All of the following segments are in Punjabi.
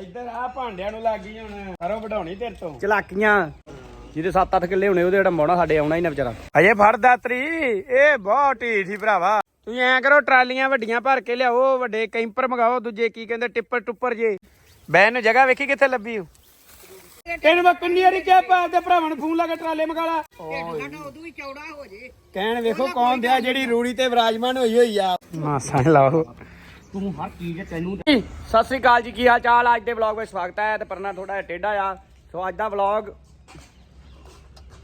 ਇੱਧਰ ਆ ਭਾਂਡਿਆਂ ਨੂੰ ਲੱਗ ਗਈ ਹੁਣ। ਕਰੋ ਵਢਾਉਣੀ ਤੇਰੇ ਤੋਂ। ਚਲਾਕੀਆਂ। ਜਿਹਦੇ 7-8 ਕਿੱਲੇ ਹੋਣੇ ਉਹਦੇ ਜਿਹੜਾ ਮੋਣਾ ਸਾਡੇ ਆਉਣਾ ਹੀ ਨਾ ਵਿਚਾਰਾ। ਅਜੇ ਫੜ ਦਾਤਰੀ ਇਹ ਬਹੁਤ ਢੀਠੀ ਭਰਾਵਾ। ਤੁਸੀਂ ਐਂ ਕਰੋ ਟਰਾਲੀਆਂ ਵੱਡੀਆਂ ਭਰ ਕੇ ਲਿਆਓ ਵੱਡੇ ਕੈਂਪਰ ਮਗਾਓ ਦੂਜੇ ਕੀ ਕਹਿੰਦੇ ਟਿੱਪਰ ਟੁੱਪਰ ਜੇ। ਬੈਨ ਨੂੰ ਜਗ੍ਹਾ ਵੇਖੀ ਕਿੱਥੇ ਲੱਭੀ ਹੋ ਇਹਨੂੰ ਮੈਂ ਕਿੰਨੀ ਵਾਰੀ ਕਿਹਾ ਪਾ ਤੇ ਭਰਾਵਾਂ ਨੂੰ ਫੋਨ ਲਾ ਕੇ ਟਰਾਲੇ ਮਗਾ ਲਾ। ਕਹਿਣ ਵੇਖੋ ਕੌਣ ਦਿਆ ਜਿਹੜੀ ਰੂੜੀ ਤੇ ਵਿਰਾਜਮਾਨ ਹੋਈ ਹੋਈ ਆ। ਮਾਸਾਂ ਲਾਓ। ਤੂੰ ਹਰ ਚੀਜ਼ ਤੈਨੂੰ ਸਤਿ ਸ੍ਰੀ ਅਕਾਲ ਜੀ ਕੀ ਹਾਲ ਚਾਲ? ਅੱਜ ਦੇ ਵਲੌਗ ਵਿੱਚ ਸਵਾਗਤ ਹੈ ਤੇ ਪਰਨਾ ਥੋੜਾ ਟੇਢਾ ਆ। ਸੋ ਅੱਜ ਦਾ ਵਲੌਗ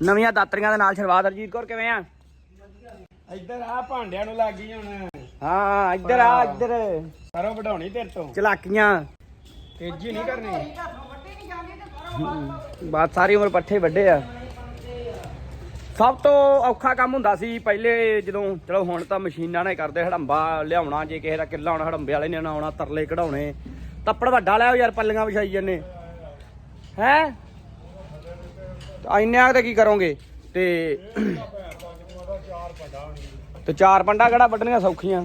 ਨਵੀਆਂ ਦਾਤਰੀਆਂ ਦੇ ਨਾਲ ਸ਼ੁਰੂਆਤ ਹਰਜੀਤ ਕੌਰ ਕਿਵੇਂ ਆ? ਇੱਧਰ ਆ ਭਾਂਡਿਆਂ ਨੂੰ ਲੱਗ ਗਈ ਹੁਣ। ਹਾਂ ਇੱਧਰ ਆ ਇੱਧਰ। ਕਰੋ ਵਢਾਉਣੀ ਤੇਰੇ ਤੋਂ। ਚਲਾਕੀਆਂ। ਤੇਜ਼ੀ ਨਹੀਂ ਕਰਨੀ। ਬਾਤ ਸਾਰੀ ਉਮਰ ਪੱਠੇ ਵੱਡੇ ਆ। ਸਭ ਤੋਂ ਔਖਾ ਕੰਮ ਹੁੰਦਾ ਸੀ ਪਹਿਲੇ ਜਦੋਂ ਚਲੋ ਹੁਣ ਤਾਂ ਮਸ਼ੀਨਾਂ ਹੀ ਕਰਦੇ ਹੜੰਬਾ ਲਿਆਉਣਾ ਜੇ ਕਿਸੇ ਦਾ ਕਿੱਲਾ ਹੋਣਾ ਹੜੰਬੇ ਵਾਲੇ ਨੇ ਨਾ ਆਉਣਾ ਤਰਲੇ ਕਢਾਉਣੇ। ਤੱਪੜ ਵੱਡਾ ਲਿਆਓ ਯਾਰ ਪੱਲੀਆਂ ਵਿਛਾਈ ਜੰਨੇ ਹੈ? ਇੰਨਿਆਂ ਤੇ ਕੀ ਕਰੋਗੇ? ਤੇ ਤੇ ਚਾਰ ਪੰਡਾ ਕਿਹੜਾ ਵੱਢਣੀਆਂ ਸੌਖੀਆਂ?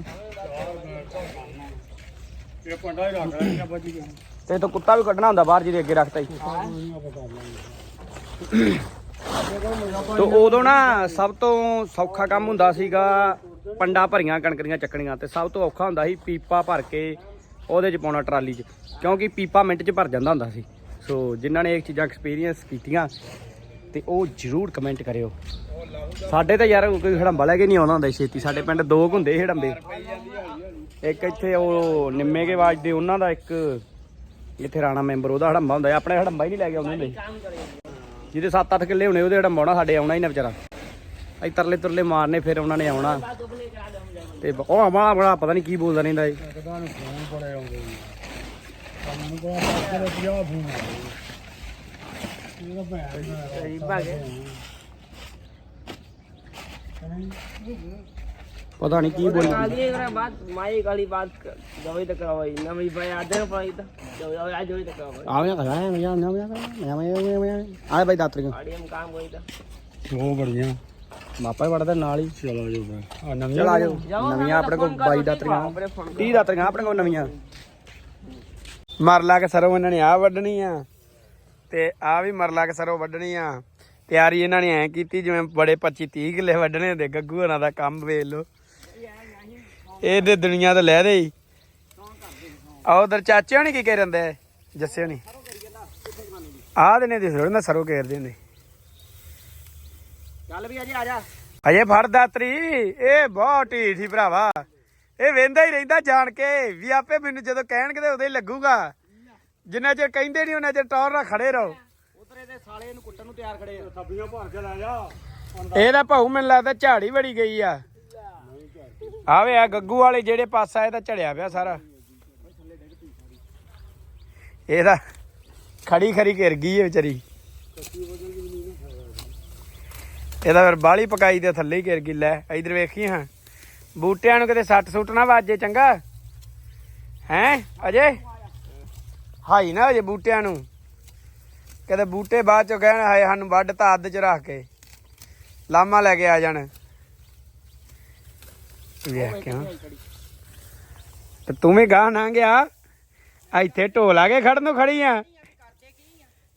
ਇਹ ਪੰਡਾ ਹੀ ਰੱਖ ਲੈਣਾ ਬੱਜੀ ਤੇ ਇਹ ਤੋਂ ਕੁੱਤਾ ਵੀ ਕੱਢਣਾ ਹੁੰਦਾ ਬਾਹਰ ਜਿਹਦੇ ਅੱਗੇ ਰੱਖਤਾ ਹੀ। ਤੇ ਉਦੋਂ ਨਾ ਸਭ ਤੋਂ ਸੌਖਾ ਕੰਮ ਹੁੰਦਾ ਸੀਗਾ ਪੰਡਾ ਭਰੀਆਂ ਕਣਕ ਦੀਆਂ ਚੱਕਣੀਆਂ ਤੇ ਸਭ ਤੋਂ ਔਖਾ ਹੁੰਦਾ ਸੀ ਪੀਪਾ ਭਰ ਕੇ ਉਹਦੇ ਚ ਪਾਉਣਾ ਟਰਾਲੀ 'ਚ, ਕਿਉਂਕਿ ਪੀਪਾ ਮਿੰਟ 'ਚ ਭਰ ਜਾਂਦਾ ਹੁੰਦਾ ਸੀ। ਸੋ ਜਿਨ੍ਹਾਂ ਨੇ ਇਹ ਚੀਜ਼ਾਂ ਐਕਸਪੀਰੀਅੰਸ ਕੀਤੀਆਂ ਤੇ ਉਹ ਜਰੂਰ ਕਮੈਂਟ ਕਰਿਓ। ਸਾਡੇ ਤਾਂ ਯਾਰ ਕੋਈ ਹੜੰਬਾ ਲੈ ਕੇ ਨਹੀਂ ਆਉਂਦਾ ਹੁੰਦਾ ਛੇਤੀ, ਸਾਡੇ ਪਿੰਡ ਦੋ ਕੁ ਹੁੰਦੇ ਸੀ ਹੜੰਬੇ। ਇੱਕ ਇੱਥੇ ਉਹ ਨਿੰਮੇ ਕੇ ਵਾਜਦੇ ਉਹਨਾਂ ਦਾ ਇੱਕ ਇੱਥੇ ਰਾਣਾ ਮੈਂਬਰ ਉਹਦਾ ਹੜੰਬਾ ਹੁੰਦਾ ਆਪਣੇ ਹੜੰਬਾ ਹੀ ਨਹੀਂ ਲੈ ਕੇ ਆਉਂਦੇ ਹੁੰਦੇ ਜਿਹਦੇ 7-8 ਕਿੱਲੇ ਹੋਣੇ ਉਹਦੇ ਹੜੰਬਾ ਹੋਣਾ ਸਾਡੇ ਆਉਣਾ ਹੀ ਨਾ ਵਿਚਾਰਾ। ਅਸੀਂ ਤਰਲੇ ਤੁਰਲੇ ਮਾਰਨੇ, ਫਿਰ ਉਹਨਾਂ ਨੇ ਆਉਣਾ। ਤੇ ਉਹ ਆਵਾਂ ਬੜਾ ਪਤਾ ਨਹੀਂ ਕੀ ਬੋਲਦਾ ਰਹਿੰਦਾ ਏ ਸਹੀ ਭਾਗੇ। ਪਤਾ ਨਹੀਂ ਕੀ ਬੋਲਦਾ काली एकरा बात माई काली बात दवाई तक करवाई ना भाई भाई आधे पाई था दवाई आज दवाई तक करवाई ਆਵੇਂ ਕਰਾ ਮੈਂ ਮੈਂ ਮੈਂ ਮੈਂ ਮੈਂ ਆ ਬਾਈ ਦਾਤਰੀਆਂ गाड़ी हम काम कोई था ਉਹ ਬੜੀਆਂ ਮਾਪਾ ਹੀ ਵੜਦਾ ਨਾਲ ਹੀ ਚਲੋ ਜੋ ਆ ਨਵੀਂ ਚਲ ਆ ਜਾਓ ਨਵੀਆਂ ਆਪਣੇ ਕੋਲ 22 ਦਾਤਰੀਆਂ 30 ਦਾਤਰੀਆਂ ਆਪਣੇ ਕੋਲ ਨਵੀਆਂ ਮਰ ਲਾ ਕੇ ਸਰੋਂ ਇਹਨਾਂ ਨੇ ਆ ਵੱਢਣੀ ਆ ਤੇ ਆ ਵੀ ਮਰ ਲਾ ਕੇ ਸਰੋਂ ਵੱਢਣੀ ਆ ਤਿਆਰੀ ਇਹਨਾਂ ਨੇ ਐ ਕੀਤੀ ਜਿਵੇਂ ਬੜੇ 25 30 ਕਿੱਲੇ ਵੱਢਣੇ ਹੁੰਦੇ ਗੱਗੂ ਹੋਣਾ ਦਾ ਕੰਮ ਵੇਖ ਲੋ ਇਹਦੇ ਦੁਨੀਆ ਤੋਂ ਲੈ ਦੇ ਆ ਉਧਰ ਚਾਚੇ ਹੋਣੀ ਕੀ ਕਰਨ ਦੇ ਜੱਸੇ ਹੋਣੀ। ਆਹ ਦੇ ਨੇ ਦਿਸ ਨਾ ਸਰੋਂ ਘੇਰਦੇ ਹੁੰਦੇ। ਚੱਲ ਵੀ ਅਜੇ ਆ ਜਾ। ਅਜੇ ਫੜ ਦਾਤਰੀ। ਇਹ ਬਹੁਤ ਢੀਠੀ ਭਰਾਵਾ। ਇਹ ਵੇਂਦਾ ਹੀ ਰਹਿੰਦਾ ਜਾਣ ਕੇ। ਵੀ ਆਪੇ ਮੈਨੂੰ ਜਦੋਂ ਕਹਿਣਗੇ ਤੇ ਉਦੋਂ ਹੀ ਲੱਗੂਗਾ। ਜਿੰਨਾ ਚਿਰ ਕਹਿੰਦੇ ਨਹੀਂ ਉਹਨਾਂ ਚਿਰ ਟੌਰ ਨਾਲ ਖੜੇ ਰਹੋ। ਉਧਰ ਇਹਦੇ ਸਾਲੇ ਨੂੰ ਕੁੱਟਣ ਨੂੰ ਤਿਆਰ ਖੜੇ ਆ। ਥੱਬੀਆਂ ਭਰ ਕੇ ਲੈ ਜਾ। ਇਹਦਾ ਭਾਊ ਮੈਨੂੰ ਲੱਗਦਾ ਝਾੜੀ ਬੜੀ ਗਈ ਆ। ਆਵੇ ਆ ਗੱਗੂ ਵਾਲੇ ਜਿਹੜੇ ਪਾਸਾ ਇਹਦਾ ਝੜਿਆ ਪਿਆ ਸਾਰਾ। ਇਹਦਾ ਖੜੀ ਖੜੀ ਘਿਰ ਗਈ ਹੈ ਵਿਚਾਰੀ। ਇਹਦਾ ਫਿਰ ਬਾਲੀ ਪਕਾਈ ਦੇ ਥੱਲੇ ਹੀ ਘਿਰ ਗਈ, ਲੈ, ਇਧਰ ਵੇਖੀ ਹਾਂ। ਬੂਟਿਆਂ ਨੂੰ ਕਿਤੇ ਸੱਟ ਸੁੱਟ ਨਾ ਵੱਜੇ, ਚੰਗਾ। ਹੈ, ਅਜੇ? ਹਾਈ ਨਾ ਅਜੇ ਬੂਟਿਆਂ ਨੂੰ। ਕਦੇ ਬੂਟੇ ਬਾਅਦ ਚੋਂ ਕਹਿਣ, ਹਾਏ, ਸਾਨੂੰ ਵੱਢ ਤਾਂ ਅੱਧ ਚ ਰੱਖ ਕੇ। ਲਾਮਾ ਲੈ ਕੇ ਆ ਜਾਣ। ਵੇਖ ਕਿਉਂ? ਤੇ ਤੂੰ ਵੀ ਗਾਹ ਨਾ ਗਿਆ। ਇੱਥੇ ਢੋਲ ਆ ਕੇ ਖੜਨ ਨੂੰ ਖੜੀ ਆ।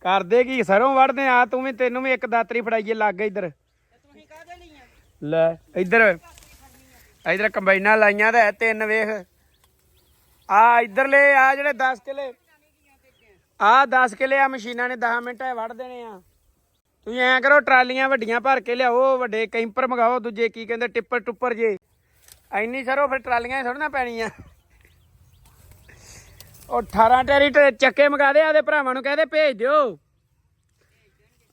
ਕਰਦੇ ਕੀ ਸਰੋਂ ਵੜਦੇ ਆ। ਤੂੰ ਵੀ ਤੈਨੂੰ ਵੀ ਇੱਕ ਦਾਤਰੀ ਫੜਾਈਏ ਲੱਗ ਗਈ ਇੱਧਰ। ਲੈ ਇੱਧਰ। ਇੱਧਰ ਕੰਬਾਈਨਾਂ ਲਾਈਆਂ ਤਾਂ ਤਿੰਨ ਵੇਖ। ਆ ਇੱਧਰਲੇ ਆ ਜਿਹੜੇ 10 ਕਿਲੇ। ਆ 10 ਕਿਲੇ ਆ ਮਸ਼ੀਨਾਂ ਨੇ 10 ਮਿੰਟਾਂ 'ਚ ਵੱਢ ਦੇਣੇ ਆ। ਤੁਸੀਂ ਐਂ ਕਰੋ ਟਰਾਲੀਆਂ ਵੱਡੀਆਂ ਭਰ ਕੇ ਲਿਆਓ ਵੱਡੇ ਕੈਂਪਰ ਮਗਾਓ ਦੂਜੇ ਕੀ ਕਹਿੰਦੇ ਟਿੱਪਰ ਟੁੱਪਰ ਜੇ। ਐਨੀ ਸਰ ਫਿਰ ਟਰਾਲੀਆਂ ਥੋੜਾ ਨਾ ਪੈਣੀਆਂ। ਉਹ 18 ਟੈਰੀ ਚੱਕੇ ਮਗਾ ਦੇ ਆਦੇ ਭਰਾਵਾਂ ਨੂੰ ਕਹਦੇ ਭੇਜ ਦਿਓ।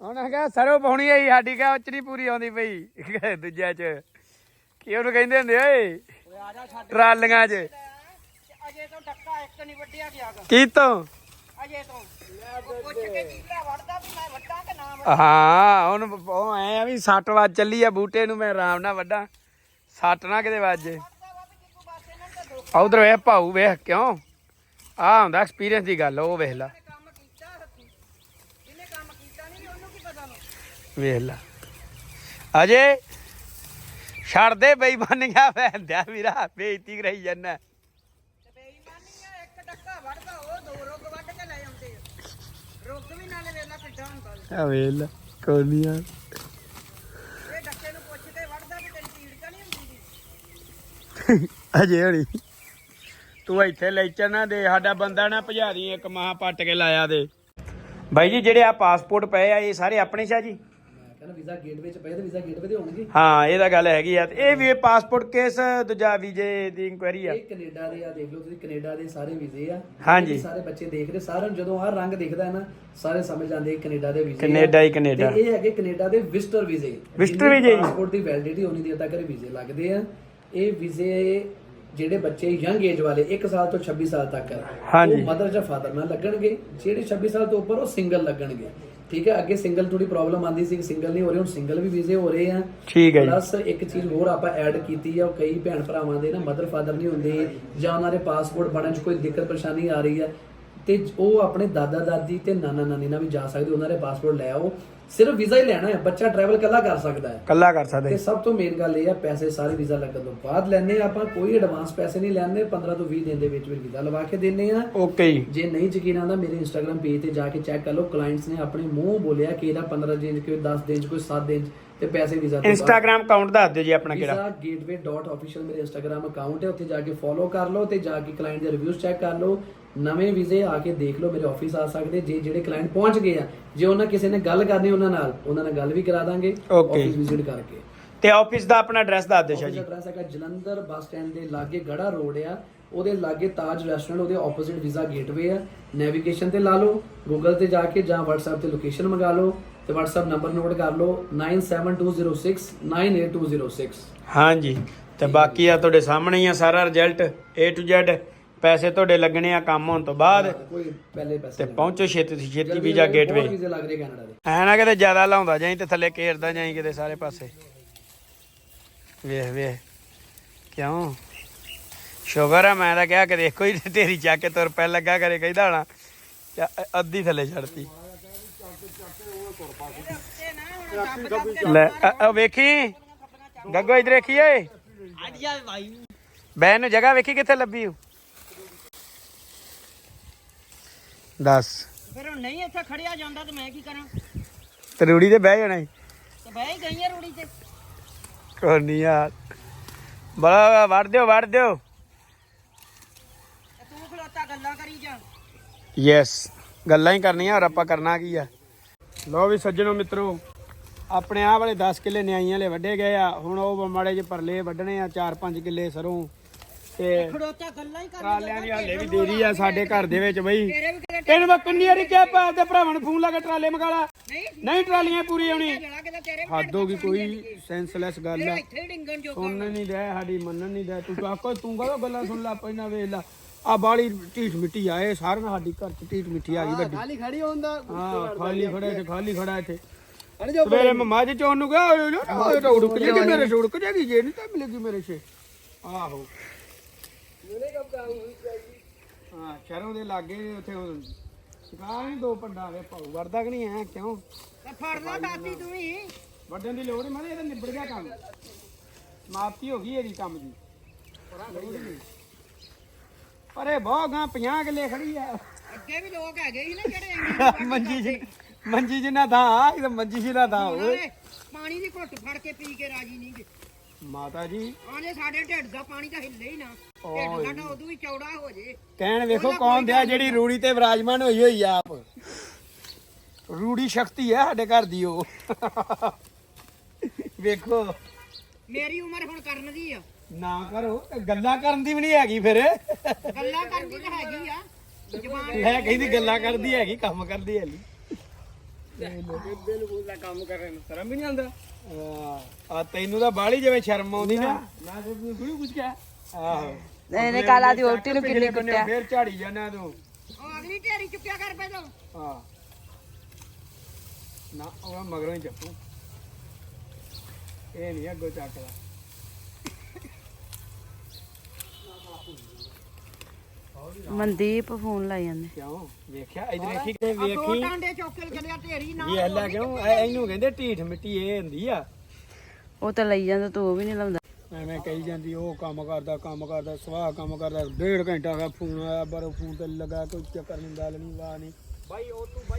ਉਹਨਾਂ ਕਹਾ ਸਰੋ ਪਾਉਣੀ ਆਈ ਸਾਡੀ ਕਹਾ ਉੱਚ ਨਹੀਂ ਪੂਰੀ ਆਉਂਦੀ ਪਈ ਦੂਜਿਆ ਚ। ਕੀ ਉਹਨੂੰ ਕਹਿੰਦੇ ਹੁੰਦੇ ਓਏ? ਟਰਾਲੀਆਂ ਚ। ਅਜੇ ਕੀ ਤੋਂ? ਹਾਂ ਉਹਨੂੰ ਐ ਆ ਵੀ 60 ਵਾਰ ਚੱਲੀ ਆ ਬੂਟੇ ਨੂੰ ਮੈਂ ਆਰਾਮ ਨਾਲ ਵੱਢਾਂ। ਸੱਟ ਨਾ ਕਿਤੇ ਵੱਜੇ ਉਧਰ ਵੇ ਭਾਊ ਵੇਖ ਕਿਉਂ? ਆ ਹੁੰਦਾ ਐਕਸਪੀਰੀਅੰਸ ਦੀ ਗੱਲ ਉਹ ਵੇਖ ਲਾ। ਨਹੀਂ ਵੇਖ ਲਾ। ਅਜੇ ਛੱਡ ਦੇ ਬੇਈਮਾਨੀਆਂ ਭੈਂਦਿਆ ਵੀਰਾ ਬੇਇੱਜ਼ਤੀ ਕਰਾਈ ਜਾਂਦਾ। ਆ ਇੱਕ ਟੱਕਾ ਵੜਦਾ ਉਹ ਦੋ ਰੋਗ ਵੱਢ ਕੇ ਲੈ ਆਉਂਦਾ ਆ ਵੇਲ ਕੋਨੀਆਂ ਇਹ ਡੱਕੇ ਨੂੰ ਪੁੱਛ ਕੇ ਵੜਦਾ ਵੀ ਤੇਰੀ ਪੀੜ ਤਾਂ ਨਹੀਂ ਹੁੰਦੀ ਜੀ ਅਜੇ ਹਣੀ। ਤੂੰ ਇੱਥੇ ਲੈਕਚਰ ਨਾ ਦੇ ਸਾਡਾ ਬੰਦਾ ਨਾ ਭਜਾ ਦੀ ਇੱਕ ਮਾਹ ਪੱਟ ਕੇ ਲਾਇਆ ਦੇ। ਬਾਈ ਜੀ ਜਿਹੜੇ ਆ ਪਾਸਪੋਰਟ ਪਏ ਆ ਇਹ ਸਾਰੇ ਆਪਣੇ ਸ਼ਾ ਜੀ? ਕਹਿੰਦਾ ਵੀਜ਼ਾ ਗੇਟਵੇ ਚ ਪਏ ਤੇ ਵੀਜ਼ਾ ਗੇਟਵੇ ਤੇ ਹੋਣਗੇ। ਹਾਂ ਇਹ ਤਾਂ ਗੱਲ ਹੈਗੀ ਆ। ਤੇ ਇਹ ਵੀ ਪਾਸਪੋਰਟ ਕੇਸ ਦੂਜਾ ਵੀਜ਼ੇ ਦੀ ਇਨਕੁਆਇਰੀ ਆ? ਇਹ ਕੈਨੇਡਾ ਦੇ ਆ ਦੇਖ ਲਓ ਤੁਸੀਂ ਕੈਨੇਡਾ ਦੇ ਸਾਰੇ ਵੀਜ਼ੇ ਆ। ਹਾਂਜੀ। ਇਹ ਸਾਰੇ ਬੱਚੇ ਦੇਖ ਰਹੇ ਸਾਰਿਆਂ ਨੂੰ ਜਦੋਂ ਆਹ ਰੰਗ ਦਿਖਦਾ ਹੈ ਨਾ ਸਾਰੇ ਸਮਝ ਜਾਂਦੇ ਇਹ ਕੈਨੇਡਾ ਦੇ ਵੀਜ਼ੇ ਆ। ਕੈਨੇਡਾ ਹੀ ਕੈਨੇਡਾ। ਤੇ ਇਹ ਹੈਗੇ ਕੈਨੇਡਾ ਦੇ ਵਿਜ਼ਟਰ ਵੀਜ਼ੇ। Visitor ਵੀਜ਼ੇ ਜੀ। ਪਾਸਪੋਰਟ ਦੀ ਵੈਲਿਡਿਟੀ ਹੋਣੀ ਦੇਰ ਤੱਕ ਇਹ ਵੀਜ਼ੇ ਲੱਗਦੇ ਆ। ਇਹ ਵੀਜ਼ੇ ਜਿਹੜੇ ਬੱਚੇ ਯੰਗ ਏਜ ਵਾਲੇ 1 ਸਾਲ ਤੋਂ 26 ਸਾਲ ਤੱਕ ਆ, ਹਾਂਜੀ। ਉਹ ਮਦਰ ਜਾਂ ਫਾਦਰ ਨਾਲ ਲੱਗਣਗੇ। ਜਿਹੜੇ 26 ਸਾਲ ਤੋਂ ਉੱਪਰ ਉਹ ਸਿੰਗਲ ਲੱਗਣਗੇ। ਠੀਕ ਹੈ? ਅੱਗੇ ਸਿੰਗਲ ਥੋੜੀ ਪ੍ਰੋਬਲਮ ਆਂਦੀ ਸੀ ਸਿੰਗਲ ਨਹੀਂ ਹੋ ਰਹੇ ਹੁਣ ਸਿੰਗਲ ਵੀ ਵੀਜ਼ੇ ਹੋ ਰਹੇ ਆ। ਠੀਕ ਹੈ ਪਲੱਸ ਇੱਕ ਚੀਜ਼ ਹੋਰ ਆਪਾਂ ਐਡ ਕੀਤੀ ਆ ਉਹ ਕਈ ਭੈਣ ਭਰਾਵਾਂ ਦੇ ਨਾ ਮਦਰ ਫਾਦਰ ਨਹੀਂ ਹੁੰਦੇ ਜਾਂ ਉਹਨਾਂ ਦੇ ਪਾਸਪੋਰਟ ਬਣਨ 'ਚ ਕੋਈ ਦਿੱਕਤ ਪਰੇਸ਼ਾਨੀ ਆ ਰਹੀ ਹੈ। ਤੇ ਉਹ ਆਪਣੇ ਦਾਦਾ ਦਾਦੀ ਤੇ ਨਾਨਾ ਨਾਨੀ ਨਾਲ ਵੀ ਜਾ ਸਕਦੇ ਉਹਨਾਂ ਦੇ ਪਾਸਪੋਰਟ ਲੈ ਆਓ। ਸਿਰਫ ਵੀਜ਼ਾ ਹੀ ਲੈਣਾ ਹੈ ਬੱਚਾ ਟਰੈਵਲ ਕੱਲਾ ਕਰ ਸਕਦਾ ਹੈ। ਕੱਲਾ ਕਰ ਤੇ ਸਕਦੇ ਸਭ ਤੋਂ ਮੇਨ ਗੱਲ ਇਹ ਆ ਪੈਸੇ ਸਾਰੇ ਵੀਜ਼ਾ ਲੱਗਣ ਤੋਂ ਬਾਅਦ ਲੈਣੇ ਆਪਾਂ ਕੋਈ ਐਡਵਾਂਸ ਪੈਸੇ ਨਹੀਂ ਲੈਣੇ 15 ਤੋਂ 20 ਦਿਨ ਦੇ ਵਿੱਚ ਵਿੱਚ ਵੀਜ਼ਾ ਲਵਾ ਕੇ ਦਿੰਨੇ ਆ ਓਕੇ ਜੀ। ਜੇ ਨਹੀਂ ਯਕੀਨ ਆਉਂਦਾ ਮੇਰੇ ਇੰਸਟਾਗ੍ਰam ਪੇਜ ਤੇ ਜਾ ਕੇ ਚੈੱਕ ਕਰ ਲਓ ਕਲਾਇੰਟਸ ਨੇ ਆਪਣੇ ਮੂੰਹ ਬੋਲਿਆ ਕਿ ਇਹਦਾ 15 ਦਿਨ ਚ ਕੋਈ 10 ਦਿਨ ਚ ਕੋਈ 7 ਦਿਨ ਚ। ਤੇ ਪੈਸੇ ਵੀਜ਼ਾ ਤੋਂ ਬਾਅਦ। ਇੰਸਟਾਗ੍ਰam ਅਕਾਊਂਟ ਦੱਸ ਦਿਓ ਜੀ ਆਪਣਾ ਕਿਹੜਾ। visa.gateway.official ਮੇਰੇ ਇੰਸਟਾਗ੍ਰam ਅਕਾਊਂਟ ਹੈ ਉੱਥੇ ਜਾ ਕੇ ਫੋਲੋ ਕਰ ਲਓ ਤੇ ਜਾ ਕੇ ਕਲਾਇੰਟ ਦੇ ਰਿਵਿਊਜ਼ ਚੈੱਕ ਕਰ ਲਓ। ਨਵੇਂ ਵੀਜ਼ੇ ਆ ਕੇ ਦੇਖ ਲਓ ਮੇਰੇ ਆਫਿਸ ਆ ਸਕਦੇ ਜੇ ਜਿਹੜੇ ਕਲਾਇੰਟ ਪਹੁੰਚ ਗਏ ਆ ਜੇ ਉਹਨਾਂ ਕਿਸੇ ਨੇ ਗੱਲ ਕਰਨੀ ਉਹਨਾਂ ਨਾਲ ਉਹਨਾਂ ਨਾਲ ਗੱਲ ਵੀ ਕਰਾ ਦਾਂਗੇ Okay. ਆਫਿਸ ਵਿਜ਼ਿਟ ਕਰਕੇ। ਤੇ ਆਫਿਸ ਦਾ ਆਪਣਾ ਐਡਰੈਸ ਦੱਸ ਦਿਓ ਸ਼ਾ ਆਫਿਸ ਜੀ ਐਡਰੈਸ ਹੈਗਾ ਜਲੰਧਰ ਬੱਸ ਸਟੈਂਡ ਦੇ ਲਾਗੇ ਗੜਾ ਰੋਡ ਆ ਉਹਦੇ ਲਾਗੇ ਤਾਜ ਰੈਸਟੋਰੈਂਟ ਉਹਦੇ ਆਪੋਜ਼ਿਟ ਵੀਜ਼ਾ ਗੇਟਵੇ ਆ। ਨੈਵੀਗੇਸ਼ਨ ਤੇ ਲਾ ਲਓ ਗੂਗਲ ਤੇ ਜਾ ਕੇ ਜਾਂ WhatsApp ਤੇ ਲੋਕੇਸ਼ਨ ਮੰਗਾ ਲਓ। ਤੇ WhatsApp ਨੰਬਰ ਨੋਟ ਕਰ ਲਓ 9720698206 ਹਾਂਜੀ ਤੇ ਬਾਕੀ ਆ ਤੁਹਾਡੇ ਸਾਹਮਣੇ ਹੀ ਆ ਸਾਰਾ ਰਿਜ਼ਲਟ A to Z ਪੈਸੇ ਤੁਹਾਡੇ ਲੱਗਣੇ ਆ ਕੰਮ ਹੋਣ ਤੋਂ ਬਾਅਦ ਕੋਈ ਪਹਿਲੇ ਪੈਸੇ ਤੇ ਪਹੁੰਚੋ ਛੇਤੀ ਤੋਂ ਛੇਤੀ ਵੀਜ਼ਾ ਗੇਟਵੇ ਵੀਜ਼ੇ ਲੱਗ ਰਹੇ ਕੈਨੇਡਾ ਦੇ ਐ ਨਾ ਕਿਤੇ ਜ਼ਿਆਦਾ ਲਾਉਂਦਾ ਜਾਈ ਤੇ ਥੱਲੇ ਘੇਰਦਾ ਜਾਈ ਕਿਤੇ ਸਾਰੇ ਪਾਸੇ ਵੇਖ ਵੇਖ ਕਿਉਂ ਸ਼ੁਗਰ ਆ ਮੈਂ ਤਾਂ ਕਿਹਾ ਕਿ ਦੇਖੋ ਹੀ ਤੇਰੀ ਚੱਕ ਕੇ ਤੁਰ ਪੈ ਲੱਗਾ ਕਰੇ ਕਹਿੰਦਾ ਹਣਾ ਅੱਧੀ ਥੱਲੇ ਛੱਡਤੀ ਲੈ ਵੇਖੀ? ਗੱਗੋ ਇਧਰ ਵੇਖੀ ਓਏ? ਭਾਈ ਬੈਨ ਨੂੰ ਜਗ੍ਹਾ ਵੇਖੀ ਕਿੱਥੇ ਲੱਭੀ ਓ? ਦੱਸ। ਫਿਰ ਹੁਣ ਨਹੀਂ ਇੱਥੇ ਖੜਿਆ ਜਾਂਦਾ ਤੇ ਮੈਂ ਕੀ ਕਰਾਂ? ਤੇ ਰੂੜੀ ਤੇ ਬਹਿ ਜਾਣਾ ਈ। ਤੇ ਬਹਿ ਹੀ ਗਈ ਆ ਰੂੜੀ ਤੇ। ਕੋਈ ਨਹੀਂ ਯਾਰ। ਬੜਾ ਵੜ ਦਿਓ ਵੜ ਦਿਓ। ਤੇ ਤੂੰ ਖਲੋਤਾ ਗੱਲਾਂ ਕਰੀ ਜਾ। ਯੈਸ ਗੱਲਾਂ ਹੀ ਕਰਨੀਆਂ ਔਰ ਆਪਾਂ ਕਰਨਾ ਕੀ ਆ? ਲੋ ਵੀ ਸੱਜਣੋ ਮਿੱਤਰੋ ਆਪਣੇ ਆਹ ਵਾਲੇ 10 ਕਿੱਲੇ ਨਿਆਈਆਂ ਵਾਲੇ ਵੱਡੇ ਗਏ ਆ। ਹੁਣ ਉਹ ਮਾੜੇ ਜਿਹੇ ਪਰਲੇ ਵੱਢਣੇ ਆ 4-5 ਕਿੱਲੇ ਸਰੋਂ ਤੇ ਖੜੋਤਾ ਗੱਲਾਂ ਹੀ ਕਰ ਟਰਾਲਿਆਂ ਦੀ ਹਾਲੇ ਵੀ ਦੇਰੀ ਆ ਸਾਡੇ ਘਰ ਦੇ ਵਿੱਚ ਬਈ। ਤੈਨੂੰ ਮੈਂ ਕਿੰਨੀ ਵਾਰੀ ਕਿਹਾ ਪਾ ਤੇ ਭਰਾਵਾਂ ਨੂੰ ਫੋਨ ਲਾ ਕੇ ਟਰਾਲੇ ਮੰਗਾ ਲਾ। ਨਹੀਂ। ਨਹੀਂ ਟਰਾਲੀਆਂ ਪੂਰੀ ਆਉਣੀ ਹੱਦ ਹੋ ਗਈ ਕੋਈ ਸੈਂਸਲੈਸ ਗੱਲ ਆ। ਸੁਣਨ ਨਹੀਂ ਦੇ ਸਾਡੀ ਮੰਨਣ ਨਹੀਂ ਦੇ ਤੂੰ ਆਕੋ ਤੂੰ ਕਹੋ ਗੱਲਾਂ ਸੁਣ ਲੈ ਪਹਿਲਾਂ ਵੇਖ ਲੈ। ਆ ਬਾਲੀ ਢੀਠ ਮਿੱਟੀ ਆਏ ਸਾਰਿਆਂ ਸਾਡੀ ਘਰ ਚ ਢੀਠ ਮਿੱਟੀ ਆ ਗਈ ਵੱਡੀ। ਖਾਲੀ ਖੜੀ ਹੁੰਦਾ ਹਾਂ ਖਾਲੀ ਖੜਾ ਇੱਥੇ ਖਾਲੀ ਖੜਾ ਇੱਥੇ। ਸਵੇਰੇ ਮੈਂ ਮੱਝ ਚੋਣ ਨੂੰ ਗਿਆ ਓਏ ਤਾਂ ਉੜਕ ਜੇਗੀ ਮੇਰੇ ਛੋੜ ਕੇ ਜੇਗੀ ਜੇ ਨਹੀਂ ਤਾਂ ਮਿਲੇਗੀ ਮੇਰੇ ਛੇ। ਆਹੋ। ਹਾਂ ਸ਼ਹਿਰੋਂ ਦੇ ਲਾਗੇ ਉੱਥੇ ਸਿਕਾ ਨਹੀਂ ਦੋ ਪੰਡਾ ਵੇ ਭਾਉ ਵਰਦਾ ਕਿ ਨਹੀਂ ਐ ਕਿਉਂ? ਤੇ ਫੜ ਲਾ ਤੂੰ ਵੀ ਵੱਡਣ ਦੀ ਲੋੜ ਨਹੀਂ ਮੈਂ ਇਹਦਾ ਨਿਬੜ ਗਿਆ ਕੰਮ। ਸਮਾਪਤੀ ਹੋ ਗਈ ਇਹਦੀ ਕੰਮ ਦੀ। ਪਰੇ ਬਹੁਤ ਗਾਂ 50 ਕਿੱਲੇ ਖੜੀ ਆ। ਅੱਗੇ ਵੀ ਲੋਕ ਹੈਗੇ ਸੀ ਨਾ ਜਿਹੜੇ ਇੰਨੀ ਮੰਜੀ ਜੀ ਮੰਜੀ ਜਿੰਨਾ ਥਾਂ ਇਹ ਤਾਂ ਮੰਜੀ ਜਿੰਨਾ ਥਾਂ ਨਾਲੇ ਪਾਣੀ ਦੀ ਘੁੱਟ ਫੜ ਕੇ ਪੀ ਕੇ ਰਾਜੀ ਨਹੀਂ ਗੇ। ਮਾਤਾ ਜੀ। ਆਨੇ ਸਾਡੇ ਢਿੱਡ ਦਾ ਪਾਣੀ ਤਾਂ ਹਿੱਲੇ ਹੀ ਨਾ। ਢਿੱਡ ਸਾਡਾ ਉਦੋਂ ਵੀ ਚੌੜਾ ਹੋ ਜੇ। ਕਹਿਣ ਵੇਖੋ ਕੌਣ ਦਿਆ ਜਿਹੜੀ ਰੂੜੀ ਤੇ ਵਿਰਾਜਮਾਨ ਹੋਈ ਹੋਈ ਆ ਆਪ। ਰੂੜੀ ਸ਼ਕਤੀ ਹੈ ਸਾਡੇ ਘਰ ਦੀ ਉਹ। ਵੇਖੋ। ਮੇਰੀ ਉਮਰ ਹੁਣ ਕਰਨ ਦੀ ਆ। ਨਾ ਕਰੋ ਗੱਲਾਂ ਕਰਨ ਦੀ ਵੀ ਨਹੀਂ ਹੈਗੀ ਫਿਰ। ਗੱਲਾਂ ਕਰਨ ਦੀ ਤਾਂ ਹੈਗੀ ਆ। ਲੈ ਕਹਿੰਦੀ ਗੱਲਾਂ ਕਰਦੀ ਹੈਗੀ ਕੰਮ ਕਰਦੀ ਹੈਗੀ। ਬਿਲਕੁਲ ਦਾ ਕੰਮ ਕਰਨ ਨੂੰ ਸ਼ਰਮ ਵੀ ਨਹੀਂ ਆਉਂਦਾ। ਆ ਤੈਨੂੰ ਤਾਂ ਬਾਹਲੀ ਜਿਵੇਂ ਸ਼ਰਮ ਆਉਂਦੀ ਨਾ। ਮੈਂ ਤੇ ਕੋਈ ਕੁਝ ਕਿਹਾ। ਆਹੋ। ਨਹੀਂ ਨਹੀਂ ਕਾਲਾ ਦੀ ਵੋਟੀ ਨੂੰ ਕਿੰਨੀ ਕੁੱਟਿਆ। ਫੇਰ ਝਾੜੀ ਜਾਣਾ ਤੂੰ। ਉਹ ਅਗਲੀ ਢੇਰੀ ਚੁੱਕਿਆ ਕਰ ਪੈ ਤੂੰ ਹਾਂ। ਨਾ ਉਹ ਮਗਰੋਂ ਹੀ ਚੱਪੂ ਇਹ ਨਹੀਂ ਅੱਗੋਂ ਚੱਕਦਾ। ਮਨਦੀਪ ਫੋਨ ਲਾਈ ਜਾਂਦੇ। ਕਿਉਂ? ਵੇਖਿਆ? ਇਧਰ ਵੇਖੀ ਤੇ ਦੋ ਵੇਖੀ? ਟਾਂਡੇ ਚੁੱਕ ਕੇ ਚੱਲਿਆ ਢੇਰੀ ਨਾ ਇਹ ਹੱਲਾ ਕਿਉਂ? ਇਹ- ਇਹਨੂੰ ਕਹਿੰਦੇ ਢੀਠ ਮਿੱਟੀ ਇਹ ਹੁੰਦੀ ਆ। ਉਹ ਤਾਂ ਲਈ ਜਾਂਦਾ ਤੂੰ ਉਹ ਵੀ ਨਹੀਂ ਲਾਉਂਦਾ। ਐਵੇਂ ਕਹੀ ਜਾਂਦੀ ਉਹ ਕੰਮ ਕਰਦਾ ਕੰਮ ਕਰਦਾ ਸਵਾਹ ਕੰਮ ਕਰਦਾ ਡੇਢ ਘੰਟਾ ਦਾ ਫੋਨ ਆਇਆ ਪਰ ਫੋਨ ਤੇ ਲੱਗਾ ਕੋਈ ਚੱਕਰ ਨਹੀਂ ਗੱਲ ਨਹੀਂ ਵਾਹ ਨਹੀਂ।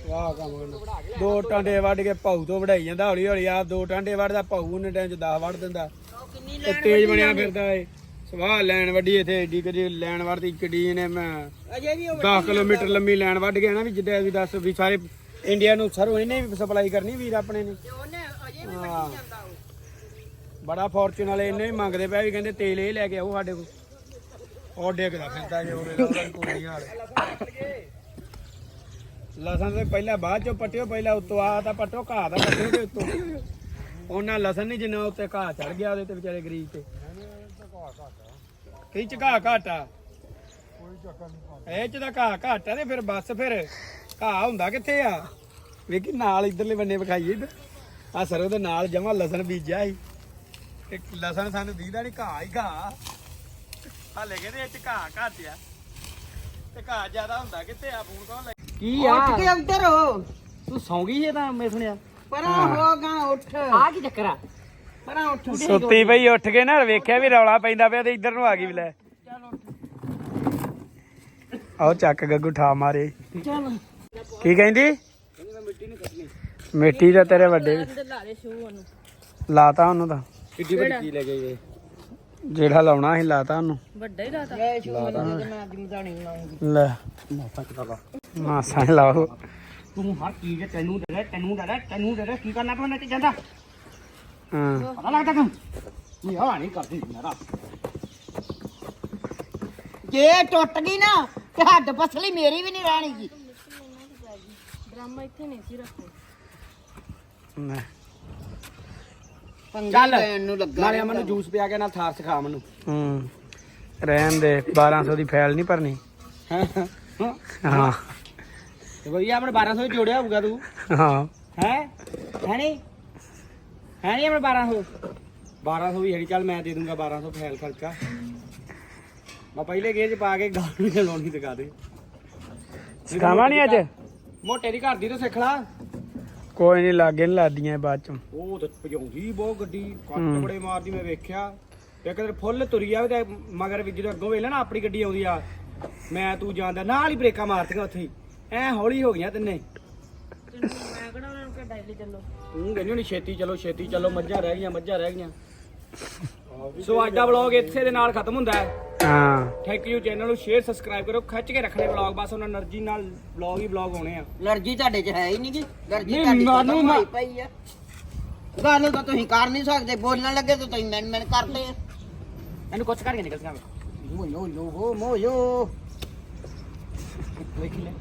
ਵਾਹ ਕੰਮ ਕਰਨਾ। ਦੋ ਟਾਂਡੇ ਵੱਢ ਕੇ ਭਾਊ ਤੋਂ ਵਢਾਈ ਜਾਂਦਾ ਹੌਲੀ ਹੌਲੀ ਆ ਦੋ ਟਾਂਡੇ ਵੱਢਦਾ ਭਾਊ ਉਹਨੇ ਟਾਈਮ ਚ 10 ਵੱਢ ਦਿੰਦਾ। ਤੇ ਤੇਜ਼ ਬਣਿਆ ਫਿਰਦਾ ਏ ਸਵਾਹ ਲੈਣ ਵੱਡੀ ਇੱਥੇ ਏਡੀ ਕਦੀ ਲੈਣ ਵੱਢਦੀ ਕਿੱਡੀ ਨੇ ਮੈਂ ਅਜੇ ਵੀ 10 ਕਿਲੋਮੀਟਰ ਲੰਮੀ ਲੈਣ ਵੱਢ ਗਿਆ ਨਾ ਵੀ ਜਿੱਦਾਂ ਵੀ ਦੱਸ ਵੀ ਸਾਰੇ ਇੰਡੀਆ ਨੂੰ ਸਰੋਂ ਇਹਨੇ ਵੀ ਸਪਲਾਈ ਕਰਨੀ ਵੀਰ ਆਪਣੇ ਨੇ। ਉਹਨੇ ਅਜੇ ਵੀ ਹਾਂ। ਜਾਂਦਾ ਉਹ। ਬੜਾ ਫੋਰਚੂਨ ਵਾਲੇ ਇਹਨੇ ਵੀ ਮੰਗਦੇ ਪਿਆ ਵੀ ਕਹਿੰਦੇ ਤੇਲ ਇਹ ਲੈ ਕੇ ਆਓ ਸਾਡੇ ਕੋਲ। ਉਹ ਡੇਗਦਾ ਫਿਰਦਾ ਜੇ ਉਹਦੇ ਨਾਲ ਕੋਈ ਹਾਲ। ਲਸਣ ਤੇ ਪਹਿਲਾਂ ਬਾਅਦ ਚੋਂ ਪੱਟਿਓ ਪਹਿਲਾਂ ਉੱਤੋਂ ਆ ਤਾਂ ਪੱਟੋ ਘਾਹ ਦਾ ਪੱਟਿਓ ਤੇ ਉੱਤੋਂ। ਉਹਨਾਂ ਲਸਣ ਨਹੀਂ ਜਿੰਨਾ ਉੱਤੇ ਘਾਹ ਚੜ ਗਿਆ ਉਹਦੇ ਤੇ ਵਿਚਾਰੇ ਗਰੀਬ ਤੇ। ਕਈ ਚ ਘਾਹ ਘਾਟਾ। ਇਹ ਚ ਤਾਂ ਘਾਹ ਘਾਟਾ ਤੇ ਫਿਰ ਬਸ ਫਿਰ ਘਾਹ ਹੁੰਦਾ ਕਿੱਥੇ ਆ? ਵੇਖੀ ਨਾਲ ਇਧਰਲੇ ਬੰਨੇ ਵਿਖਾਈਏ ਇੱਧਰ। ਆ ਸਰੋਂ ਦੇ ਨਾਲ ਜਮਾ ਲਸਣ ਬੀਜਿਆ ਸੀ। ਤੇ ਲਸਣ ਸਾਨੂੰ ਦੀਦਾ ਨਹੀਂ ਘਾਹ ਹੀ ਘਾਹ। ਹਾਲੇ ਕਹਿੰਦੇ ਇਹ ਚ ਘਾਹ ਘੱਟ ਆ। ਤੇ ਘਾਹ ਜ਼ਿਆਦਾ ਹੁੰਦਾ ਕਿੱਥੇ ਆ? ਫੋਨ ਕੌਣ ਲੈ ਕੀ ਉੱਠ ਕੇ ਉੱਧਰ ਹੋ ਤੂੰ ਸੌਂ ਗਈ ਇਹ ਤਾਂ ਮੈਂ ਸੁਣਿਆ। ਪਰਾਂ ਹੋ ਗਾ ਉੱਠ। ਆ ਕੀ ਚੱਕਰ ਆ? ਪਰਾਂ ਉੱਠ। ਸੁੱਤੀ ਪਈ ਉੱਠ ਕੇ ਨਾ ਵੇਖਿਆ ਵੀ ਰੌਲਾ ਪੈਂਦਾ ਪਿਆ ਤੇ ਇੱਧਰ ਨੂੰ ਆ ਗਈ ਵੀ ਲੈ। ਆਓ ਚੱਕ ਗੱਗੂ ਠਾ ਮਾਰੇ। ਕੀ ਕਹਿੰਦੀ? ਮਿੱਟੀ ਦਾ ਤੇਰੇ ਵੱਡੇ ਲਾਤਾ ਉਹਨੂੰ ਤਾਂ। ਕਿੱਡੀ ਵੱਡੀ ਚੀਜ਼ ਲੈ ਗਈ ਜਿਹੜਾ ਲਾਉਣਾ ਸੀ ਲਾਤਾ ਉਹਨੂੰ। ਵੱਡਾ ਹੀ ਲਾਤਾ। ਇਹ ਸ਼ੋ ਮੈਨੂੰ ਤੇ ਮੈਂ ਅੱਜ ਮਦਾਣੀ ਲਾਉਂਗੀ। ਲੈ। ਮਾਫਾ ਕਿਤਾ ਵਾ ਮਾਸਾ ਲਾਓ ਤੂੰ ਹਰ ਚੀਜ਼ ਤੈਨੂੰ ਦੇ ਦੇ ਤੈਨੂੰ ਦੇ ਦੇ ਤੈਨੂੰ ਦੇ ਦੇ। ਕੀ ਕਰਨਾ ਪੈਣਾ ਤੇ ਜਾਂਦਾ। ਹਾਂ ਪਤਾ ਲੱਗਦਾ ਤੂੰ ਨਹੀਂ ਹਾਂ ਨਹੀਂ ਕਰਦੀ ਮੇਰਾ। ਜੇ ਟੁੱਟ ਗਈ ਨਾ ਤੇ ਹੱਡ ਪਸਲੀ ਮੇਰੀ ਵੀ ਨਹੀਂ ਰਹਿਣੀ ਜੀ। ਡਰਾਮਾ ਇੱਥੇ ਨਹੀਂ ਸੀ ਰੱਖੋ ਲੈ। ਪੰਗਾ ਚੱਲ। ਲੈਣ ਨੂੰ ਲੱਗਾ ਨਾਲੇ ਮੈਨੂੰ ਜੂਸ ਪਿਆ ਕੇ ਨਾਲ ਥਾਰ ਸਿਖਾ ਮੈਨੂੰ। ਹੂੰ। ਰਹਿਣ ਦੇ 1200 ਦੀ ਫਾਈਲ ਨਹੀਂ ਭਰਨੀ। ਹਾਂ ਹਾਂ। ਤੇ ਵਧੀਆ ਆਪਣੇ 1200 ਚ ਜੋੜਿਆ ਹੋਊਗਾ ਤੂੰ। ਹਾਂ। ਹੈ? ਹੈ ਨਹੀਂ ਹੈ ਨਹੀਂ ਆਪਣੇ 1200 1200 ਵੀ ਹੈ ਨੀ, ਚੱਲ ਮੈਂ ਦੇ ਦੂੰਗਾ 1200 ਫੈਲ ਖਰਚਾ। ਮੈਂ ਪਹਿਲੇ ਗੇਜ ਪਾ ਕੇ ਗਾਣੀ ਲਾਉਣੀ ਦਿਖਾ ਦੇ। ਸਿਖਾਵਾਂ ਨਹੀਂ ਅੱਜ? ਮੋਟੇ ਦੀ ਘਰ ਦੀ ਤੋਂ ਸਿੱਖ ਲਾ। ਕੋਈ ਨਹੀਂ ਲਾਗੇ ਨਹੀਂ ਲਾਦੀਆਂ ਬਾਅਦ ਚ। ਉਹ ਤਾਂ ਭਜਾਉਂਦੀ ਬਹੁਤ ਗੱਡੀ ਕੱਟ। ਬੜੇ ਮਾਰਦੀ ਮੈਂ ਵੇਖਿਆ। ਇੱਕ ਦਿਨ ਫੁੱਲ ਤੁਰੀ ਆ ਤੇ ਮਗਰ ਵੀ ਜਦੋਂ ਅੱਗੋਂ ਵੇਲੇ ਨਾ ਆਪਣੀ ਗੱਡੀ ਆਉਂਦੀ ਆ। ਮੈਂ ਤੂੰ ਜਾਂਦਾ ਨਾਲ ਹੀ ਬ੍ਰੇਕਾਂ ਮਾਰਤੀਆਂ ਉੱਥੇ ਐ ਹੌਲੀ ਹੋ ਗਈਆਂ ਤਿੰਨੇ। ਡਾਈਲੀ ਚੱਲੋ ਤੂੰ ਛੇਤੀ ਚਲੋ ਛੇਤੀ ਚਲੋ ਮੱਝਾਂ ਰਹਿ ਗਈਆਂ ਮੱਝਾਂ ਰਹਿ ਗਈਆਂ। ਸੋ ਅੱਜ ਦਾ ਵਲੌਗ ਇੱਥੇ ਦੇ ਨਾਲ ਖਤਮ ਹੁੰਦਾ ਹੈ। ਹਾਂ। ਥੈਂਕ ਯੂ ਚੈਨਲ ਨੂੰ ਸ਼ੇਅਰ ਸਬਸਕ੍ਰਾਈਬ ਕਰੋ ਖਿੱਚ ਕੇ ਰੱਖਣੇ ਵਲੌਗ ਬਸ ਉਹਨਾਂ એનર્ਜੀ ਨਾਲ ਵਲੌਗ ਹੀ ਵਲੌਗ ਹੋਣੇ ਆ। એનર્ਜੀ ਤੁਹਾਡੇ 'ਚ ਹੈ ਹੀ ਨਹੀਂ ਕਿ એનર્ਜੀ ਤੁਹਾਡੀ ਮਾਨੂੰ ਮਾਈ ਪਈ ਆ। ਗੱਲ ਤਾਂ ਤੁਸੀਂ ਕਰ ਨਹੀਂ ਸਕਦੇ ਬੋਲਣ ਲੱਗੇ ਤਾਂ ਤੁਸੀਂ ਮੈਨ ਮੈਨ ਕਰਦੇ ਆ। ਮੈਨੂੰ ਕੁਛ ਕਰਕੇ ਨਿਕਲ ਜਾ ਮੋ। ਯੋ ਯੋ ਹੋ ਮੋ ਯੋ ਵੇਖ ਲੈ